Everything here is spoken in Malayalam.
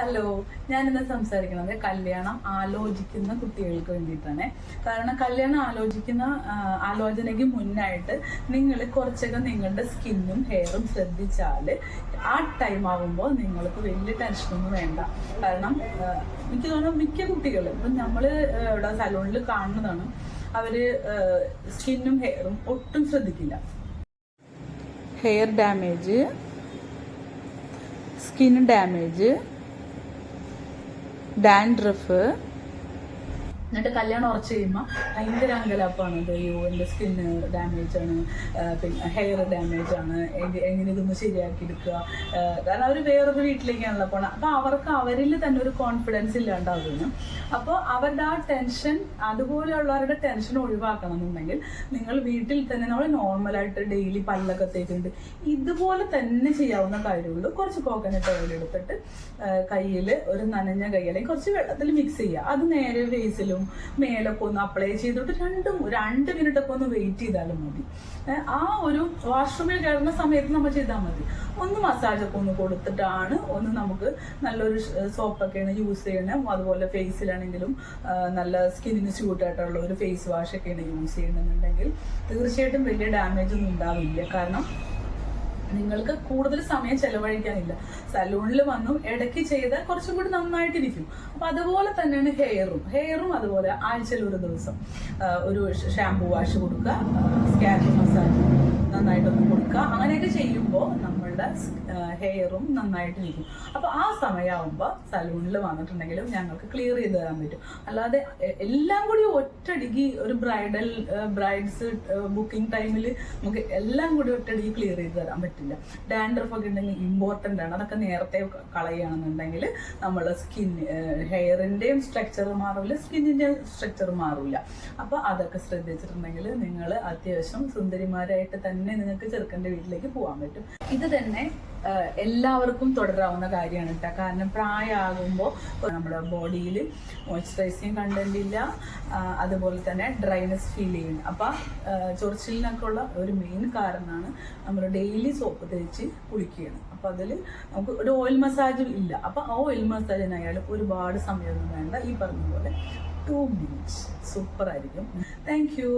ഹലോ ഞാൻ ഞാനിന്ന് സംസാരിക്കുന്നത് കല്യാണം ആലോചിക്കുന്ന കുട്ടികൾക്ക് വേണ്ടിയിട്ടാണ്. കാരണം കല്യാണം ആലോചിക്കുന്ന ആലോചനയ്ക്ക് മുന്നായിട്ട് നിങ്ങൾ കുറച്ചൊക്കെ നിങ്ങളുടെ സ്കിന്നും ഹെയറും ശ്രദ്ധിച്ചാൽ ആ ടൈം ആകുമ്പോൾ നിങ്ങൾക്ക് വലിയ ടെൻഷനൊന്നും വേണ്ട. കാരണം എനിക്ക് തോന്നുന്നു മിക്ക കുട്ടികളും ഇപ്പം നമ്മൾ ഇവിടെ സലൂണിൽ കാണുന്നതാണ് അവർ സ്കിന്നും ഹെയറും ഒട്ടും ശ്രദ്ധിക്കില്ല. Hair damage skin damage dandruff എന്നിട്ട് കല്യാണം ഉറച്ചു കഴിയുമ്പോൾ ഭയങ്കര അങ്കലാപ്പാണ് അയ്യോ എന്റെ സ്കിന്ന് ഡാമേജ് ആണ്. പിന്നെ ഹെയർ ഡാമേജ് ആണ്. എങ്ങ- എങ്ങനെ ഇതൊന്ന് ശരിയാക്കി എടുക്കുക? കാരണം അവർ വേറൊരു വീട്ടിലേക്കാണല്ലോ പോണത് അപ്പോൾ അവർക്ക് അവരിൽ തന്നെ ഒരു കോൺഫിഡൻസ് ഇല്ലാണ്ടാവുന്നു അപ്പോൾ അവരുടെ ആ ടെൻഷൻ അതുപോലെയുള്ളവരുടെ ടെൻഷൻ ഒഴിവാക്കണം എന്നുണ്ടെങ്കിൽ നിങ്ങൾ വീട്ടിൽ തന്നെ നമ്മൾ നോർമലായിട്ട് ഡെയിലി പല്ലൊക്കെ തേക്കുന്നുണ്ട് ഇതുപോലെ തന്നെ ചെയ്യാവുന്ന കാര്യമുള്ളൂ. കുറച്ച് കോക്കനട്ട് ഓയിൽ എടുത്തിട്ട് കയ്യിൽ ഒരു നനഞ്ഞ കൈ അല്ലെങ്കിൽ കുറച്ച് വെള്ളത്തിൽ മിക്സ് ചെയ്യുക. അത് നേരെ ഫേസിലും മേലൊക്കെ ഒന്ന് അപ്ലൈ ചെയ്തിട്ട് രണ്ടും രണ്ട് മിനിറ്റ് ഒക്കെ ഒന്ന് വെയിറ്റ് ചെയ്താലും മതി. ആ ഒരു വാഷ്റൂമിൽ കയറുന്ന സമയത്ത് നമ്മൾ ചെയ്താൽ മതി. ഒന്ന് മസാജ് ഒക്കെ ഒന്ന് കൊടുത്തിട്ടാണ് ഒന്ന് നമുക്ക് നല്ലൊരു സോപ്പൊക്കെയാണ് യൂസ് ചെയ്യണം. അതുപോലെ ഫേസിലാണെങ്കിലും നല്ല സ്കിന്നിന് സ്യൂട്ടായിട്ടുള്ള ഒരു ഫേസ് വാഷ് ഒക്കെയാണ് യൂസ് ചെയ്യണമെന്നുണ്ടെങ്കിൽ തീർച്ചയായിട്ടും വലിയ ഡാമേജ് ഒന്നും ഉണ്ടാവില്ല. കാരണം നിങ്ങൾക്ക് കൂടുതൽ സമയം ചെലവഴിക്കാനില്ല. സലൂണിൽ വന്നും ഇടയ്ക്ക് ചെയ്താൽ കുറച്ചും കൂടി നന്നായിട്ടിരിക്കും. അപ്പൊ അതുപോലെ തന്നെയാണ് ഹെയറും ഹെയറും അതുപോലെ ആഴ്ചയിൽ ഒരു ദിവസം ഒരു ഷാംപൂ വാഷ് കൊടുക്കുക സ്കാൽപ്പ് മസാജ് നന്നായിട്ടൊന്ന് കൊടുക്കുക. അങ്ങനെയൊക്കെ ചെയ്യുമ്പോൾ നമ്മളുടെ ഹെയറും നന്നായിട്ട് നിൽക്കും അപ്പൊ ആ സമയമാകുമ്പോൾ സലൂണിൽ വന്നിട്ടുണ്ടെങ്കിലും ഞങ്ങൾക്ക് ക്ലിയർ ചെയ്ത് തരാൻ പറ്റും. അല്ലാതെ എല്ലാം കൂടി ഒറ്റടിക്ക് ഒരു ബ്രൈഡൽ ബ്രൈഡ്സ് ബുക്കിംഗ് ടൈമിൽ നമുക്ക് എല്ലാം കൂടി ഒറ്റടിക്ക് ക്ലിയർ ചെയ്ത് തരാൻ പറ്റില്ല. ഡാൻഡ്രഫ് ഒക്കെ ഉണ്ടെങ്കിൽ ഇമ്പോർട്ടന്റ് ആണ്. അതൊക്കെ നേരത്തെ കളയുകയാണെന്നുണ്ടെങ്കിൽ നമ്മളെ സ്കിൻ ഹെയറിന്റെയും സ്ട്രക്ചർ മാറില്ല സ്കിന്നിന്റെയും സ്ട്രക്ചർ മാറില്ല അപ്പോൾ അതൊക്കെ ശ്രദ്ധിച്ചിട്ടുണ്ടെങ്കിൽ നിങ്ങൾ അത്യാവശ്യം സുന്ദരിമാരായിട്ട് തന്നെ നിങ്ങൾക്ക് ചെറുക്കന്റെ വീട്ടിലേക്ക് പോകാൻ പറ്റും. ഇത് തന്നെ എല്ലാവർക്കും തുടരാവുന്ന കാര്യമാണ് കേട്ടോ കാരണം പ്രായമാകുമ്പോൾ നമ്മുടെ ബോഡിയിൽ മോയ്സ്ചറൈസിങ് കണ്ടന്റ് ഇല്ല അതുപോലെ തന്നെ ഡ്രൈനെസ് ഫീൽ ചെയ്യുന്നു. അപ്പം ചൊറിച്ചിലിനൊക്കെ ഉള്ള ഒരു മെയിൻ കാരണമാണ് നമ്മൾ ഡെയിലി സോപ്പ് തേച്ച് കുളിക്കുകയാണ്. അപ്പം അതിൽ നമുക്ക് ഒരു ഓയിൽ മസാജും ഇല്ല. അപ്പം ആ ഓയിൽ മസാജിനായാലും ഒരുപാട് സമയമൊന്നും വേണ്ട. ഈ പറഞ്ഞ പോലെ ടു മിനിറ്റ്സ് സൂപ്പർ ആയിരിക്കും. Thank you